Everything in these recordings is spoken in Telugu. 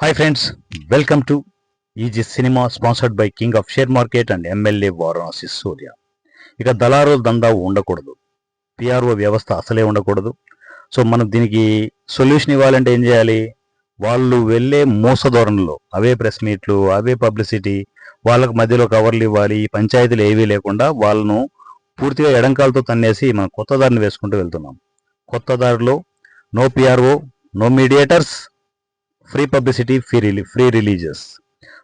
Hi friends welcome to easy cinema sponsored by king of share market and MLA Varanasi Surya ఇక దళారుల దందా ఉండకూడదు. పిఆర్ఓ వ్యవస్థ అసలే ఉండకూడదు. సో మనం దీనికి సొల్యూషన్ ఇవ్వాలంటే ఏం చేయాలి? వాళ్ళు వెళ్ళే మోస ధోరణిలో అవే ప్రెస్ మీట్లు అవే పబ్లిసిటీ వాళ్ళకి మధ్యలో కవర్లు ఇవ్వాలి పంచాయతీలు ఏవీ లేకుండా వాళ్ళను పూర్తిగా ఎడంకాలతో తన్నేసి మనం కొత్త దారిని వేసుకుంటూ వెళ్తున్నాం. కొత్త దారిలో no PRO no mediators free publicity free రిలీ ఫ్రీ రిలీజెస్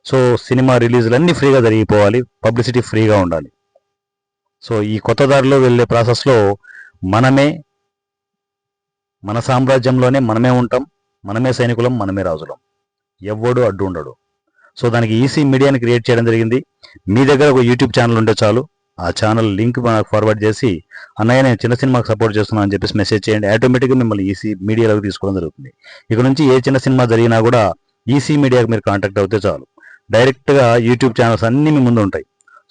సో సినిమా రిలీజులు అన్నీ ఫ్రీగా జరిగిపోవాలి. పబ్లిసిటీ ఫ్రీగా ఉండాలి. సో ఈ కొత్త దారిలో వెళ్ళే ప్రాసెస్లో మనమే మన సామ్రాజ్యంలోనే మనమే ఉంటాం. మనమే సైనికులం మనమే రాజులం. ఎవ్వడు అడ్డు ఉండడు సో దానికి ఈసీ మీడియాని క్రియేట్ చేయడం జరిగింది. మీ దగ్గర ఒక యూట్యూబ్ ఛానల్ ఉంటే చాలు. ఆ ఛానల్ లింక్ మనకు ఫార్వర్డ్ చేసి అన్నయ్య నేను చిన్న సినిమాకి సపోర్ట్ చేస్తున్నాను అని చెప్పేసి మెసేజ్ చేయండి. ఆటోమేటిక్గా మిమ్మల్ని ఈసీ మీడియాలోకి తీసుకోవడం జరుగుతుంది. ఇక్కడ నుంచి ఏ చిన్న సినిమా జరిగినా కూడా ఈసీ మీడియాకి మీరు కాంటాక్ట్ అవుతే చాలు. డైరెక్ట్గా యూట్యూబ్ ఛానల్స్ అన్నీ మీ ముందు ఉంటాయి.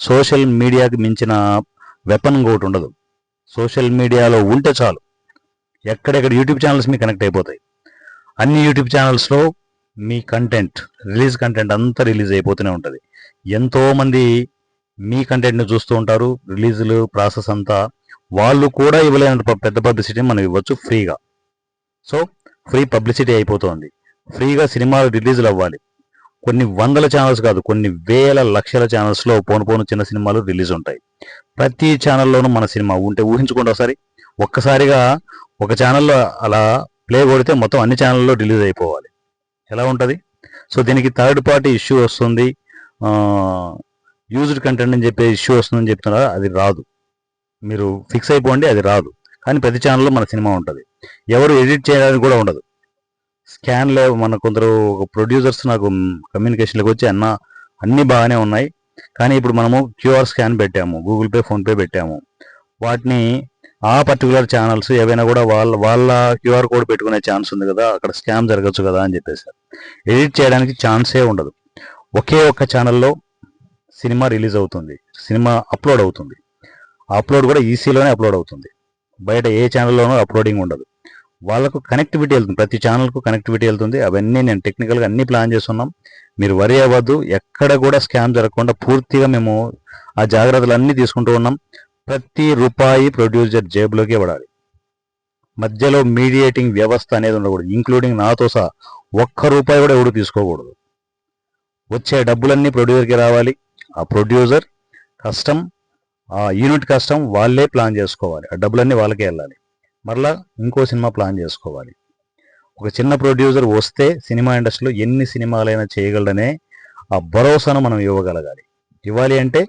సోషల్ మీడియాకి మించిన వెపన్ ఇంకొకటి ఉండదు. సోషల్ మీడియాలో ఉంటే చాలు. ఎక్కడెక్కడ యూట్యూబ్ ఛానల్స్ మీకు కనెక్ట్ అయిపోతాయి. అన్ని యూట్యూబ్ ఛానల్స్లో మీ కంటెంట్ రిలీజ్ కంటెంట్ అంతా రిలీజ్ అయిపోతూనే ఉంటుంది. ఎంతోమంది మీ కంటెంట్ని చూస్తూ ఉంటారు. రిలీజులు ప్రాసెస్ అంతా వాళ్ళు కూడా ఇవ్వలేనంత పెద్ద పబ్లిసిటీ మనం ఇవ్వచ్చు ఫ్రీగా. సో ఫ్రీ పబ్లిసిటీ అయిపోతుంది. ఫ్రీగా సినిమాలు రిలీజులు అవ్వాలి. కొన్ని వందల ఛానల్స్ కాదు కొన్ని వేల లక్షల ఛానల్స్లో పోను పోను చిన్న సినిమాలు రిలీజ్ ఉంటాయి. ప్రతి ఛానల్లోనూ మన సినిమా ఉంటే ఊహించుకోండి ఒకసారి. ఒక్కసారిగా ఒక ఛానల్లో అలా ప్లే కొడితే మొత్తం అన్ని ఛానల్లో రిలీజ్ అయిపోవాలి. ఎలా ఉంటుంది? సో దీనికి థర్డ్ పార్టీ ఇష్యూ వస్తుంది. యూజ్డ్ కంటెంట్ అని చెప్పే ఇష్యూ వస్తుందని చెప్తున్నారు అది రాదు. మీరు ఫిక్స్ అయిపోండి అది రాదు. కానీ ప్రతి ఛానల్లో మన సినిమా ఉంటుంది. ఎవరు ఎడిట్ చేయడానికి కూడా ఉండదు. స్కాన్ లేవు మన కొందరు ప్రొడ్యూసర్స్ నాకు కమ్యూనికేషన్లోకి వచ్చి అన్న అన్నీ బాగానే ఉన్నాయి. కానీ ఇప్పుడు మనము క్యూఆర్ స్కాన్ పెట్టాము గూగుల్ పే ఫోన్పే పెట్టాము. వాటిని ఆ పర్టికులర్ ఛానల్స్ ఏవైనా కూడా వాళ్ళ వాళ్ళ క్యూఆర్ కోడ్ పెట్టుకునే ఛాన్స్ ఉంది కదా అక్కడ స్కామ్ జరగచ్చు కదా అని చెప్పేసి ఎడిట్ చేయడానికి ఛాన్సే ఉండదు. ఒకే ఒక్క ఛానల్లో సినిమా రిలీజ్ అవుతుంది. సినిమా అప్లోడ్ అవుతుంది. అప్లోడ్ కూడా ఈసీలోనే అప్లోడ్ అవుతుంది. బయట ఏ ఛానల్లోనూ అప్లోడింగ్ ఉండదు. వాళ్ళకు కనెక్టివిటీ వెళ్తుంది. ప్రతి ఛానల్కు కనెక్టివిటీ వెళ్తుంది. అవన్నీ నేను టెక్నికల్గా అన్ని ప్లాన్ చేస్తున్నాం. మీరు వరి అవ్వద్దు. ఎక్కడ కూడా స్కామ్ జరగకుండా పూర్తిగా మేము ఆ జాగ్రత్తలు అన్నీ తీసుకుంటూ ఉన్నాం. ప్రతి రూపాయి ప్రొడ్యూసర్ జేబులోకి పడాలి. మధ్యలో మీడియేటింగ్ వ్యవస్థ అనేది ఉండకూడదు. ఇంక్లూడింగ్ నాతో సహా ఒక్క రూపాయి కూడా ఎవడు తీసుకోకూడదు. వచ్చే డబ్బులన్నీ ప్రొడ్యూసర్కి రావాలి. ఆ ప్రొడ్యూసర్ కష్టం ఆ యూనిట్ కష్టం వాళ్ళే ప్లాన్ చేసుకోవాలి. ఆ డబ్బులన్నీ వాళ్ళకే వెళ్ళాలి. మరలా ఇంకో సినిమా ప్లాన్ చేసుకోవాలి. ఒక చిన్న ప్రొడ్యూసర్ వస్తే సినిమా ఇండస్ట్రీలో ఎన్ని సినిమాలైనా చేయగలడనే ఆ భరోసాను మనం ఇవ్వగలగాలి. ఇవ్వాలి అంటే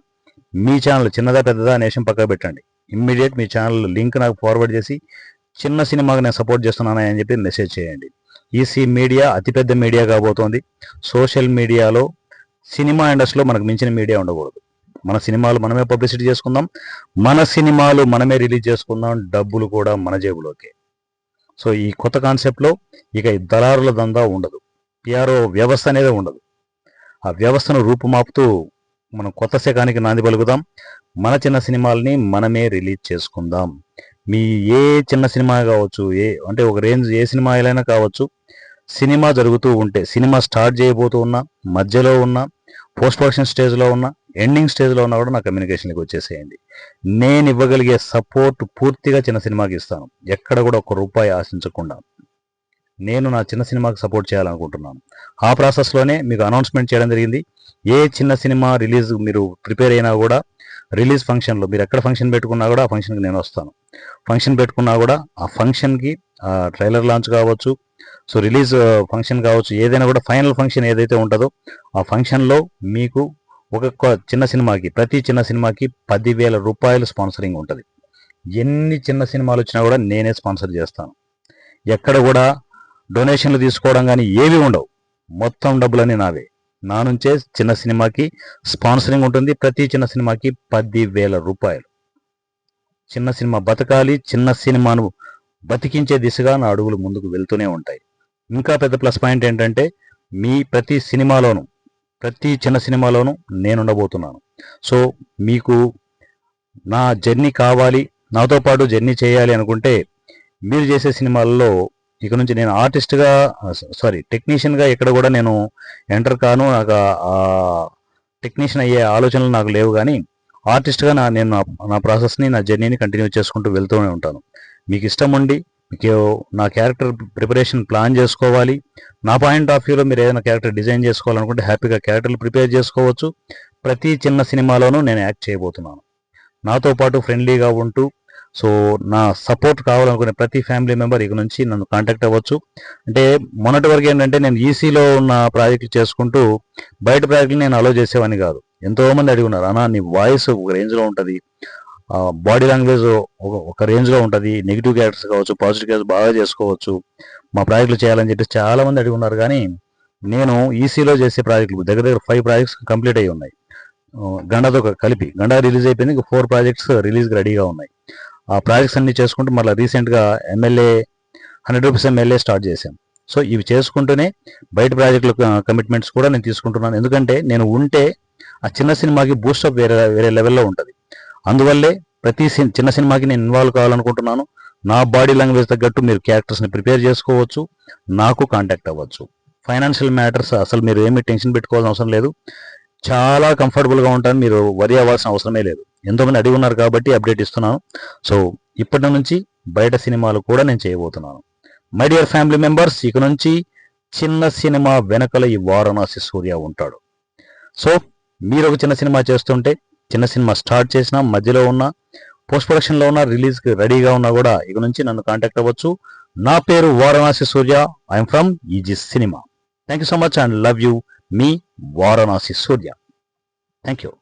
మీ ఛానల్ చిన్నదా పెద్దదా నేషన్ పక్కకు పెట్టండి. ఇమ్మీడియట్ మీ ఛానల్ లింక్ నాకు ఫార్వర్డ్ చేసి చిన్న సినిమాకి నేను సపోర్ట్ చేస్తున్నాను అని చెప్పి మెసేజ్ చేయండి. ఈసీ మీడియా అతిపెద్ద మీడియా కాబోతోంది. సోషల్ మీడియాలో సినిమా ఇండస్ట్రీలో మనకు మించిన మీడియా ఉండకూడదు. మన సినిమాలు మనమే పబ్లిసిటీ చేసుకుందాం. మన సినిమాలు మనమే రిలీజ్ చేసుకుందాం. డబ్బులు కూడా మన జేబులోకే. సో ఈ కొత్త కాన్సెప్ట్లో ఇక ఈ దళారుల దందా ఉండదు. పిఆర్ఓ వ్యవస్థ అనేది ఉండదు. ఆ వ్యవస్థను రూపుమాపుతూ మనం కొత్త శకానికి నాంది పలుకుదాం. మన చిన్న సినిమాల్ని మనమే రిలీజ్ చేసుకుందాం. మీ ఏ చిన్న సినిమా కావచ్చు ఏ అంటే ఒక రేంజ్ ఏ సినిమా అయినా కావచ్చు సినిమా జరుగుతూ ఉంటే సినిమా స్టార్ట్ చేయబోతూ ఉన్నా మధ్యలో ఉన్న పోస్ట్ ప్రొడక్షన్ స్టేజ్లో ఉన్న ఎండింగ్ స్టేజ్లో ఉన్నా కూడా నా కమ్యూనికేషన్కి వచ్చేసేయండి. నేను ఇవ్వగలిగే సపోర్ట్ పూర్తిగా చిన్న సినిమాకి ఇస్తాను. ఎక్కడ కూడా ఒక రూపాయి ఆశించకుండా. నేను నా చిన్న సినిమాకి సపోర్ట్ చేయాలనుకుంటున్నాను. ఆ ప్రాసెస్లోనే మీకు అనౌన్స్మెంట్ చేయడం జరిగింది. ఏ చిన్న సినిమా రిలీజ్ మీరు ప్రిపేర్ అయినా కూడా రిలీజ్ ఫంక్షన్లో మీరు ఎక్కడ ఫంక్షన్ పెట్టుకున్నా కూడా ఆ ఫంక్షన్కి నేను వస్తాను. ఫంక్షన్ పెట్టుకున్నా కూడా ఆ ఫంక్షన్కి ఆ ట్రైలర్ లాంచ్ కావచ్చు సో రిలీజ్ ఫంక్షన్ కావచ్చు ఏదైనా కూడా ఫైనల్ ఫంక్షన్ ఏదైతే ఉంటుందో ఆ ఫంక్షన్లో మీకు ఒక్కొక్క చిన్న సినిమాకి ప్రతి చిన్న సినిమాకి పదివేల రూపాయలు స్పాన్సరింగ్ ఉంటుంది. ఎన్ని చిన్న సినిమాలు వచ్చినా కూడా నేనే స్పాన్సర్ చేస్తాను. ఎక్కడ కూడా డొనేషన్లు తీసుకోవడం కానీ ఏవి ఉండవు. మొత్తం డబ్బులన్నీ నావే. నా నుంచే చిన్న సినిమాకి స్పాన్సరింగ్ ఉంటుంది. ప్రతి చిన్న సినిమాకి పదివేల రూపాయలు. చిన్న సినిమా బతకాలి చిన్న సినిమాను బతికించే దిశగా నా అడుగులు ముందుకు వెళ్తూనే ఉంటాయి. ఇంకా పెద్ద ప్లస్ పాయింట్ ఏంటంటే మీ ప్రతి సినిమాలోనూ ప్రతి చిన్న సినిమాలోనూ నేను ఉండబోతున్నాను. సో మీకు నా జర్నీ కావాలి నాతో పాటు జర్నీ చేయాలి అనుకుంటే మీరు చేసే సినిమాల్లో ఇక నుంచి నేను ఆర్టిస్ట్గా సారీ టెక్నీషియన్గా ఎక్కడ కూడా నేను ఎంటర్ కాను. నాకు టెక్నీషియన్ అయ్యే ఆలోచనలు నాకు లేవు. కానీ ఆర్టిస్ట్గా నా నేను నా నా ప్రాసెస్ని నా జర్నీని కంటిన్యూ చేసుకుంటూ వెళ్తూనే ఉంటాను. మీకు ఇష్టం ఉండి మీకు నా క్యారెక్టర్ ప్రిపరేషన్ ప్లాన్ చేసుకోవాలి. నా పాయింట్ ఆఫ్ వ్యూలో మీరు ఏదైనా క్యారెక్టర్ డిజైన్ చేసుకోవాలనుకుంటే హ్యాపీగా క్యారెక్టర్లు ప్రిపేర్ చేసుకోవచ్చు. ప్రతి చిన్న సినిమాలోనూ నేను యాక్ట్ చేయబోతున్నాను. నాతో పాటు ఫ్రెండ్లీగా ఉంటూ సో నా సపోర్ట్ కావాలనుకునే ప్రతి ఫ్యామిలీ మెంబర్ ఇక నుంచి నన్ను కాంటాక్ట్ అవ్వచ్చు. అంటే మొన్నటి వరకు ఏంటంటే నేను ఈసీలో ఉన్న ప్రాజెక్టులు చేసుకుంటూ బయట ప్రాజెక్టులు నేను అలో చేసేవాడిని కాదు. ఎంతో మంది అడిగి ఉన్నారు అన్నా నీ వాయిస్ ఒక రేంజ్లో ఉంటుంది. బాడీ లాంగ్వేజ్ ఒక ఒక రేంజ్లో ఉంటుంది. నెగిటివ్ క్యారెక్టర్స్ కావచ్చు పాజిటివ్ క్యారెక్టర్స్ బాగా చేసుకోవచ్చు. మా ప్రాజెక్టులు చేయాలని చెప్పేసి చాలా మంది అడిగి ఉన్నారు. కానీ నేను ఈసీలో చేసే ప్రాజెక్టులు దగ్గర దగ్గర ఫైవ్ ప్రాజెక్ట్స్ కంప్లీట్ అయ్యి ఉన్నాయి. గండాతో కలిపి. గండా రిలీజ్ అయిపోయింది. ఇంకా ఫోర్ ప్రాజెక్ట్స్ రిలీజ్కి రెడీగా ఉన్నాయి. ఆ ప్రాజెక్ట్స్ అన్ని చేసుకుంటూ మళ్ళీ రీసెంట్గా MLA hundred rupees MLA start చేశాం. సో ఇవి చేసుకుంటూనే బయట ప్రాజెక్టుల కమిట్మెంట్స్ కూడా నేను తీసుకుంటున్నాను. ఎందుకంటే నేను ఉంటే ఆ చిన్న సినిమాకి బూస్టప్ వేరే వేరే లెవెల్లో ఉంటుంది. అందువల్లే ప్రతి సి- చిన్న సినిమాకి నేను ఇన్వాల్వ్ కావాలనుకుంటున్నాను. నా బాడీ లాంగ్వేజ్ తగ్గట్టు మీరు క్యారెక్టర్స్ని ప్రిపేర్ చేసుకోవచ్చు. నాకు కాంటాక్ట్ అవ్వచ్చు. ఫైనాన్షియల్ మ్యాటర్స్ అసలు మీరు ఏమీ టెన్షన్ పెట్టుకోవాల్సిన అవసరం లేదు. చాలా కంఫర్టబుల్గా ఉంటాను. మీరు వరి అవ్వాల్సిన అవసరమే లేదు. ఎంతోమంది అడిగి ఉన్నారు కాబట్టి అప్డేట్ ఇస్తున్నాను. సో ఇప్పటి నుంచి బయట సినిమాలు కూడా నేను చేయబోతున్నాను. మై డియర్ ఫ్యామిలీ మెంబర్స్ ఇక నుంచి చిన్న సినిమా వెనకల ఈ వారణాసి సూర్య ఉంటాడు. సో మీరు ఒక చిన్న సినిమా చేస్తుంటే చిన్న సినిమా స్టార్ట్ చేసినా మధ్యలో ఉన్న పోస్ట్ ప్రొడక్షన్లో ఉన్న రిలీజ్కి రెడీగా ఉన్నా కూడా ఇక నుంచి నన్ను కాంటాక్ట్ అవ్వచ్చు. నా పేరు Varanasi Surya. I'm from easy cinema thank you so much and love you me Varanasi Surya. Thank you